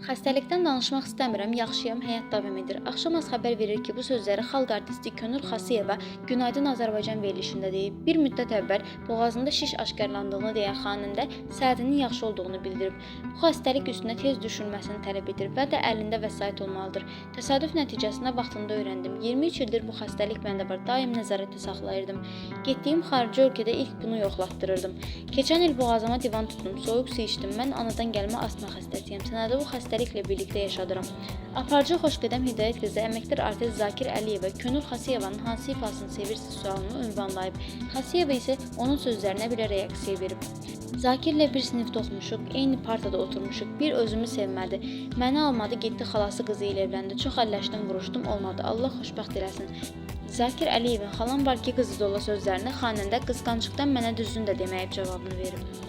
Xəstəlikdən danışmaq istəmirəm, yaxşıyam, həyat davam edir. Axşam az xəbər verir ki, bu sözləri xalq artisti Könül Xasiyeva Günaydın Azərbaycan verilişində deyib. Bir müddət əvvəl boğazında şiş aşkarlandığını deyən xanəndə səhətinin yaxşı olduğunu bildirib. Bu xəstəlik üstünə tez düşünməsini tələb edir və də əlində vəsait olmalıdır. Təsadüf nəticəsində vaxtında öyrəndim. 23 ildir bu xəstəlik məndə var. Daim nəzarətdə saxlayırdım. Getdiyim xarici ölkədə ilk bunu yoxlatdırırdım. Keçən il boğazıma divan tutdum, soyuq su içdim. Mən anadan gəlmə astma xəstəsiyəm. Sənədə bu xəstəliklə birlikdə yaşadıram. Aparıcı Xoşqədəm Hidayət qızı əməkdar artist Zakir Əliyeva Könül Xasiyevanın hansı ifasını sevirsiz sualını ünvanlayıb. Xasiyeva isə onun sözlərinə belə reaksiya verib. Zakirlə bir sinifdə oxumuşuq, eyni partada oturmuşuq. Bir özümü sevmədi. Məni almadı, getdi xalası qızı ilə evləndi. Çox əlləşdim, vuruşdum, olmadı. Allah xoşbəxt eləsin. Zakir Əliyevin xalam var ki, qızı dola sözlərini xanəndə qısqanclıqdan mənə düzünü də deməyib cavabını verib.